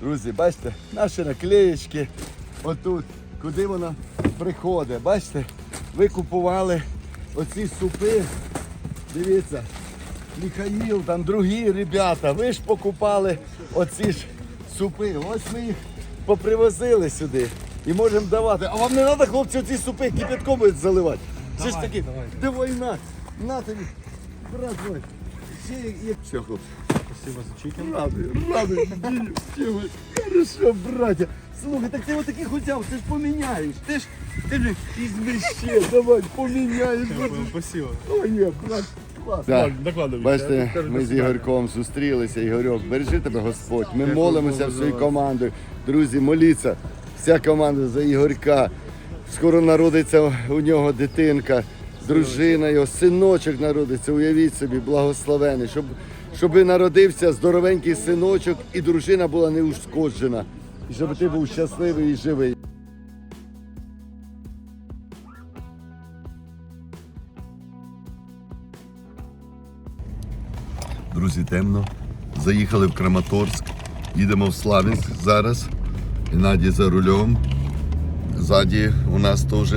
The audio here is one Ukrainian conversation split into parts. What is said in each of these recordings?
Друзі, бачите, наші наклеєчки. Отут, куди вона приходить. Бачите, ви купували оці супи. Дивіться, Михаїл, там другі ребята, ви ж покупали оці ж супи. Ось ми їх попривозили сюди і можемо давати. А вам не треба, хлопці, оці супи кипятком будуть заливати. Це ж таки, давай на, на тобі, брат мой. Все, хлопці. Спасибо за чикен. Радий, радий, дію, дію. Хорошо, браття. Слухай, так ти отаких взяв, ти ж поміняєш. Ти ж, ти ж візьми ще, давай, поміняєш. Спасибо. Ой, ні, клас, клас. Докладывай. Бачите, ми з Ігорьком зустрілися. Ігорьок, бережи тебе Господь. Ми молимося всією командою. Друзі, моліться. Вся команда за Ігорька. Скоро народиться у нього дитинка, дружина його, синочок народиться. Уявіть собі, благословений, щоб, щоб народився здоровенький синочок і дружина була неушкоджена. І щоб ти був щасливий і живий. Друзі, темно. Заїхали в Краматорськ, їдемо в Славянськ зараз. Геннадій за рулем. Ззаді у нас теж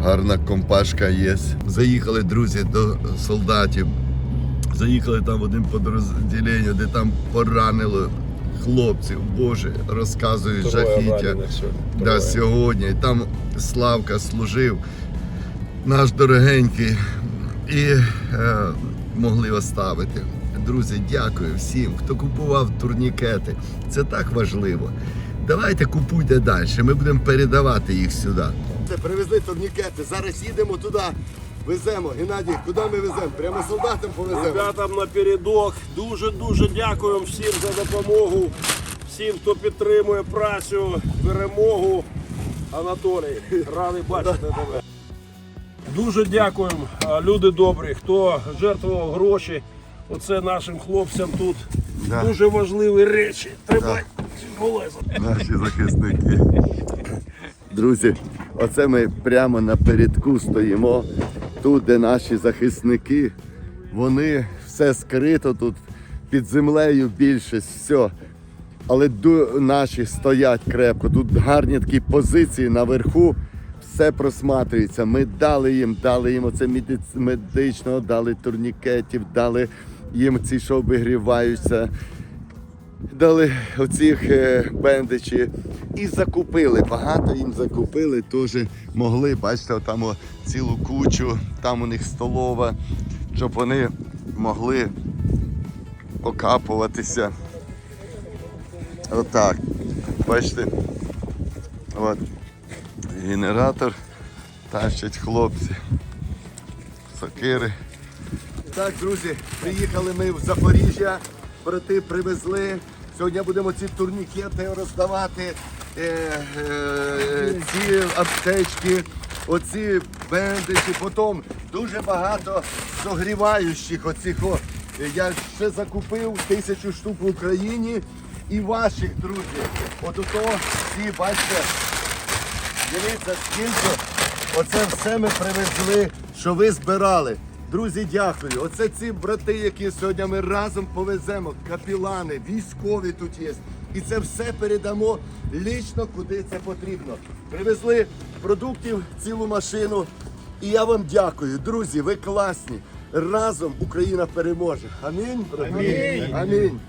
гарна компашка є. Заїхали, друзі, до солдатів. Заїхали там в один підрозділення, де там поранило хлопців. Боже, розказують жахіття. Да, сьогодні. І Там Славка служив, наш дорогенький, і е, могли оставити. Друзі, дякую всім, хто купував турнікети. Це так важливо. Давайте купуйте далі. Ми будемо передавати їх сюди. Привезли турнікети. Зараз їдемо туди. Веземо. Геннадій, куди ми веземо? Прямо солдатам повеземо. Ребятам напередок дуже-дуже дякуємо всім за допомогу, всім, хто підтримує працю, перемогу. Анатолій, радий бачити тебе. Дуже дякуємо, люди добрі, хто жертвував гроші. Оце нашим хлопцям тут Да. дуже важливі речі. Тримай колеса. Наші захисники. Друзі, оце ми прямо на передку стоїмо. Тут, де наші захисники, вони все скрито тут під землею більшість, все. Але наші стоять крепко. Тут гарні такі позиції наверху. Все просматрюється. Ми дали їм, дали їм оце медичного, дали турнікетів, дали їм ці, що обігріваються дали оцих е, бендичі і закупили. Багато їм закупили, теж могли, бачите, там цілу кучу, там у них столова, щоб вони могли окапуватися. Отак. Бачите? От. Генератор тащать хлопці. Сокири. Так, друзі, приїхали ми в Запоріжжя, брати привезли. Сьогодні будемо ці турнікети роздавати, е, е, ці аптечки, оці бендичі, потім дуже багато согріваючих оцих. Я ще закупив тисячу штук в Україні і ваших, друзі. От ото всі, бачите, Дивіться, скільки оце все ми привезли, що ви збирали. Друзі, дякую. Оце ці брати, які сьогодні ми разом повеземо, капілани, військові тут є. І це все передамо лічно, куди це потрібно. Привезли продуктів цілу машину. І я вам дякую. Друзі, ви класні. Разом Україна переможе. Амінь. Амінь. Амінь.